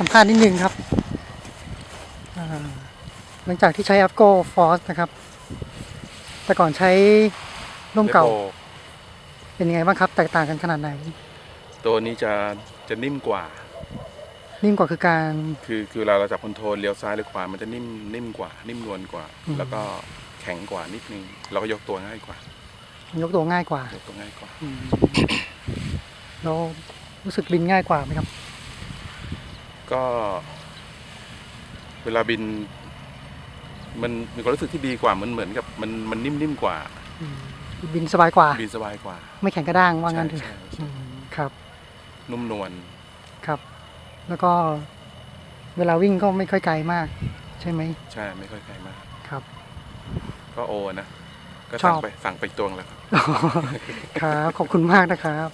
สัมภาษณ์นิดนึงครับอ่าหลังจากที่ใช้ a p g o Force นะครับ แต่ก่อนใช้ร่มเก่าเลโก้เป็นยังไงบ้างครับ แตกต่างกันขนาดไหน ตัวนี้จะจะนิ่มกว่า นิ่มกว่าคือการคือคือเวลาเราจับคอนโทรลเลี้ยวซ้ายหรือขวามันจะนิ่มนิ่มกว่า นิ่มนวลกว่าอืมแล้วก็แข็งกว่านิดนึงเราก็ยกตัวง่ายกว่า ยกตัวง่ายกว่า ยกตัวง่ายกว่าอืมแล้วรู้สึกบินง่ายกว่าไหมครับ ก็เวลาบิน มันมีความรู้สึกที่ดีกว่ามันเหมือนกับมันมันนิ่มๆกว่า อืมบินสบายกว่า บินสบายกว่าไม่แข็งกระด้างว่างั้นเถใช่อะใช่อืมครับนุ่มนวลครับ แล้วก็เวลาวิ่งก็ไม่ค่อยไกลมาก ใช่ไหมใช่ไม่ค่อยไกลมาก ครับ ก็โอนะ ก็ชสั่องบไปสั่งไปตวงแล้วครับ ครับ ขอบคุณมากนะครับ